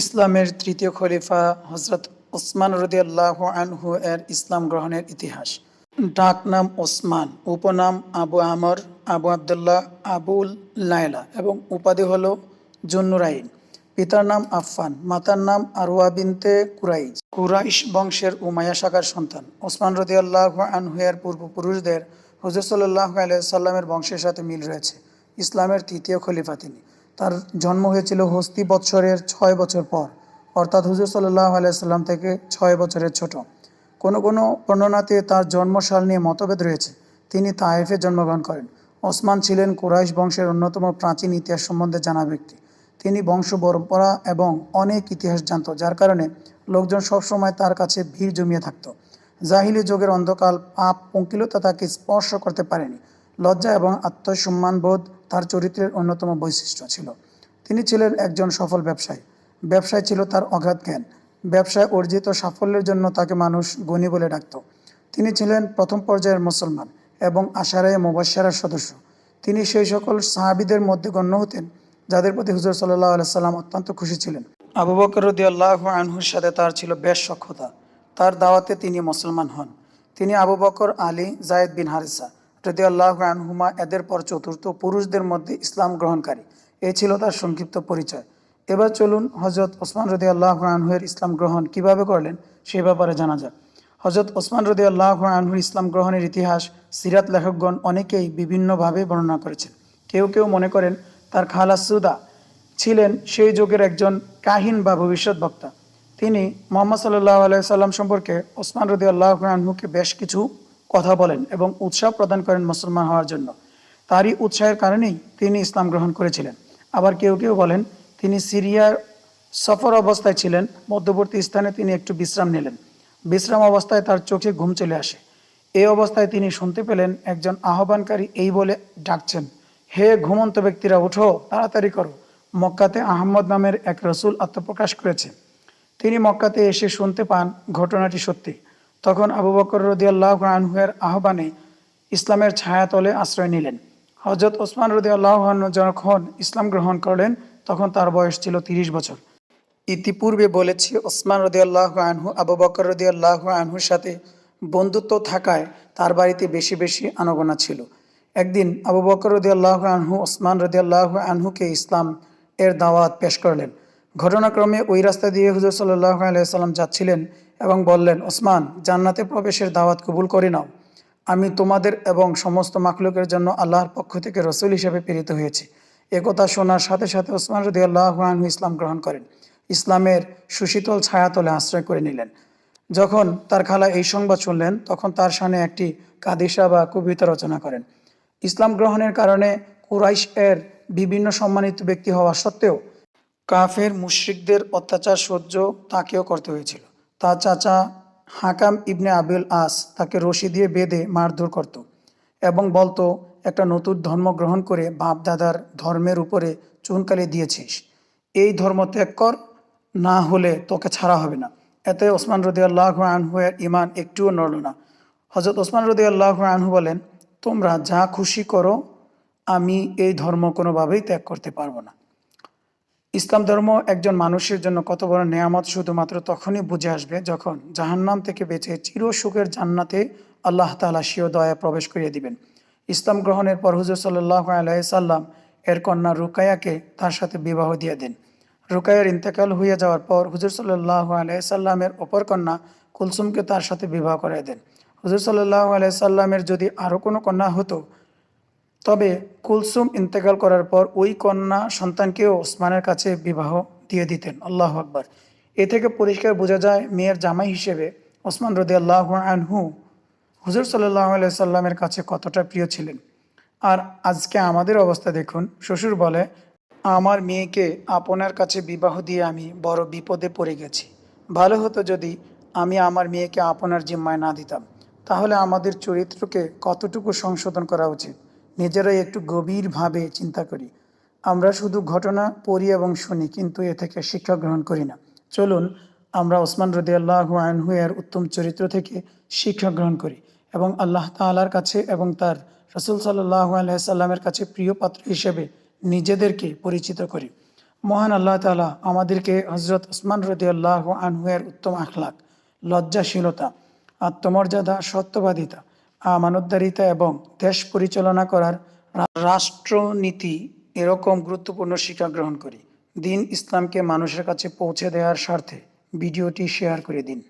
ইসলামের তৃতীয় খলিফা হজরত ওসমান রদিয়াল্লাহ আনহু এর ইসলাম গ্রহণের ইতিহাস। ডাক নাম ওসমান, উপনাম আবু আমর, আবু আবদুল্লাহ, আবুল লায়লা এবং উপাধি হল জন্নুরাইন। পিতার নাম আফফান, মাতার নাম আরওয়া বিনতে কুরাইজ কুরাইশ বংশের উমাইয়া শাখার সন্তান। ওসমান রদিয়াল্লাহ আনহু এর পূর্বপুরুষদের হুজুর সাল্লাহ আলিয়া সাল্লামের বংশের সাথে মিল রয়েছে। ইসলামের তৃতীয় খলিফা তিনি। তার জন্ম হয়েছিল হস্তি বৎসরের ছয় বছর পর, অর্থাৎ হুজুর সাল্লাহ আলাইসাল্লাম থেকে ছয় বছরের ছোট। কোনো কোনো বর্ণনাতে তার জন্মসাল নিয়ে মতভেদ রয়েছে। তিনি তায়েফে জন্মগ্রহণ করেন। ওসমান ছিলেন কুরাইশ বংশের অন্যতম প্রাচীন ইতিহাস সম্বন্ধে জানা ব্যক্তি। তিনি বংশ পরম্পরা এবং অনেক ইতিহাস জানত, যার কারণে লোকজন সবসময় তার কাছে ভিড় জমিয়ে থাকত। জাহিলি যুগের অন্ধকাল পাপ, পঙ্কিলতা তাকে স্পর্শ করতে পারেনি। লজ্জা এবং আত্মসম্মানবোধ তার চরিত্রের অন্যতম বৈশিষ্ট্য ছিল। তিনি ছিলেন একজন সফল ব্যবসায়ী। ব্যবসায় ছিল তার অগাধ জ্ঞান। ব্যবসায় অর্জিত সাফল্যের জন্য তাকে মানুষ গণি বলে ডাকত। তিনি ছিলেন প্রথম পর্যায়ের মুসলমান এবং আশারায় মুবাসারার সদস্য। তিনি সেই সকল সাহাবিদের মধ্যে গণ্য হতেন, যাদের প্রতি হুজুর সাল্লাহ আলাইসাল্লাম অত্যন্ত খুশি ছিলেন। আবু বকর রদি আল্লাহ আনহুর সাথে তার ছিল বেশ সক্ষতা তার দাওয়াতে তিনি মুসলমান হন। তিনি আবু বকর আলী জায়েদ বিন হারিসা রদি আল্লাহ আনহুমা এদের পর চতুর্থ পুরুষদের মধ্যে ইসলাম গ্রহণকারী। এ ছিল তার সংক্ষিপ্ত পরিচয়। এবার চলুন হজরত ওসমান রদি আল্লাহ আনহুয়ের ইসলাম গ্রহণ কীভাবে করলেন সে ব্যাপারে জানা যাক। হজরত ওসমান রদি আল্লাহ আনহুর ইসলাম গ্রহণের ইতিহাস, সিরাত লেখকগণ অনেকেই বিভিন্নভাবে বর্ণনা করেছেন। কেউ কেউ মনে করেন তার খালা সুদা ছিলেন সেই যুগের একজন কাহিন বা ভবিষ্যৎ বক্তা। তিনি মোহাম্মদ সাল্লাহ আলাইসাল্লাম সম্পর্কে ওসমান রদি আল্লাহ আনহুকে বেশ কিছু কথা বলেন এবং উৎসাহ প্রদান করেন মুসলমান হওয়ার জন্য। তারই উৎসাহের কারণেই তিনি ইসলাম গ্রহণ করেছিলেন। আবার কেউ কেউ বলেন, তিনি সিরিয়ার সফর অবস্থায় ছিলেন, মধ্যবর্তী স্থানে তিনি একটু বিশ্রাম নিলেন। বিশ্রাম অবস্থায় তার চোখে ঘুম চলে আসে। এই অবস্থায় তিনি শুনতে পেলেন, একজন আহ্বানকারী এই বলে ডাকছেন, হে ঘুমন্ত ব্যক্তিরা, উঠো, তাড়াতাড়ি করো। মক্কাতে আহম্মদ নামের এক রসুল আত্মপ্রকাশ করেছে। তিনি মক্কাতে এসে শুনতে পান ঘটনাটি সত্যি। তখন আবু বকর রদিয়াল্লাহ আনহুয়ের আহ্বানে ইসলামের ছায়াতলে আশ্রয় নিলেন। হজরত ওসমান রদিয়াল্লাহ যখন ইসলাম গ্রহণ করলেন, তখন তার বয়স ছিল তিরিশ বছর। ইতিপূর্বে বলেছি, ওসমান রদিয়াল্লাহ আনহু আবু বকর রদিয়াল্লাহ আনহুর সাথে বন্ধুত্ব থাকায় তার বাড়িতে বেশি বেশি আনাগোনা ছিল। একদিন আবু বকর রদিয়াল্লাহ আনহু ওসমান রদিয়াল্লাহ আনহুকে ইসলাম এর দাওয়াত পেশ করলেন। ঘটনাক্রমে ওই রাস্তা দিয়ে হুজুর সাল্লাহ আলাইসাল্লাম যাচ্ছিলেন। এবং বললেন, ওসমান, জান্নাতে প্রবেশের দাওয়াত কবুল করে নাও। আমি তোমাদের এবং সমস্ত মাখলুকের জন্য আল্লাহর পক্ষ থেকে রসুল হিসেবে প্রেরিত হয়েছি। একথা শোনার সাথে সাথে ওসমান রদি আল্লাহ ইসলাম গ্রহণ করেন। ইসলামের সুশীতল ছায়াতলে আশ্রয় করে নিলেন। যখন তার খালা এই সংবাদ শুনলেন, তখন তার সামনে একটি কাদিসা বা কবিতা রচনা করেন। ইসলাম গ্রহণের কারণে কুরাইশ এর বিভিন্ন সম্মানিত ব্যক্তি হওয়া সত্ত্বেও কাফের মুশরিকদের অত্যাচার সহ্য তাকেও করতে হয়েছিল। তার চাচা হাকাম ইবনে আবুল আস তাকে রশি দিয়ে বেঁধে মারধর করত এবং বলতো, একটা নতুন ধর্ম গ্রহণ করে বাপ দাদার ধর্মের উপরে চুনকালি দিয়েছিস। এই ধর্ম ত্যাগ কর, না হলে তোকে ছাড়া হবে না। এতে ওসমান রদি আল্লাহ আনহুয়ের ইমান একটুও নড়ল না। হজরত ওসমান রদি আল্লাহ আনহু বলেন, তোমরা যা খুশি করো, আমি এই ধর্ম কোনোভাবেই ত্যাগ করতে পারব না। ইসলাম ধর্ম একজন মানুষের জন্য কত বড় নেয়ামত শুধুমাত্র তখনই বুঝে আসবে যখন জাহান্নাম থেকে বেঁচে চির সুখের জান্নাতে আল্লাহ তালা শিও দয়া প্রবেশ করিয়ে দিবেন। ইসলাম গ্রহণের পর হুজুর সাল্লাহ আলাইসাল্লাম এর কন্যা রুকায়াকে তার সাথে বিবাহ দিয়ে দেন। রুকায়ার ইন্তেকাল হয়ে যাওয়ার পর হুজুর সাল্লাহ আলাইসাল্লামের অপর কন্যা কুলসুমকে তার সাথে বিবাহ করে দেন। হুজুর সাল্লাহ আলাইসাল্লামের যদি আরও কোনো কন্যা হতো তবে কুলসুম ইন্তেকাল করার পর ওই কন্যা সন্তানকেও ওসমানের কাছে বিবাহ দিয়ে দিতেন। আল্লাহ আকবর। এ থেকে পরিষ্কার বোঝা যায় মেয়ের জামাই হিসেবে ওসমান রদি আল্লাহ আনহু হুজুর সাল্লাহ সাল্লামের কাছে কতটা প্রিয় ছিলেন। আর আজকে আমাদের অবস্থা দেখুন, শ্বশুর বলে, আমার মেয়েকে আপনার কাছে বিবাহ দিয়ে আমি বড় বিপদে পড়ে গেছি। ভালো হতো যদি আমি আমার মেয়েকে আপনার জিম্মায় না দিতাম। তাহলে আমাদের চরিত্রকে কতটুকু সংশোধন করা উচিত? নিজেরাই একটু গভীরভাবে চিন্তা করি। আমরা শুধু ঘটনা পড়ি এবং শুনি, কিন্তু এ থেকে শিক্ষা গ্রহণ করি না। চলুন, আমরা ওসমান রদি আল্লাহ আনহু এর উত্তম চরিত্র থেকে শিক্ষা গ্রহণ করি এবং আল্লাহ তালার কাছে এবং তার রসুল সাল্লাহ আলাইসাল্লামের কাছে প্রিয় পাত্র হিসেবে নিজেদেরকে পরিচিত করি। মহান আল্লাহ তালা আমাদেরকে হজরত ওসমান রদি আল্লাহ আনহুয়ের উত্তম আখলাক, লজ্জাশীলতা, আত্মমর্যাদা, সত্যবাদিতা আমানতদারিতা এবং দেশ পরিচালনা করার রাষ্ট্রনীতি এরকম গুরুত্বপূর্ণ শিক্ষা গ্রহণ করি। দিন ইসলামকে মানুষের কাছে পৌঁছে দেওয়ার স্বার্থে। ভিডিওটি শেয়ার করে দিন।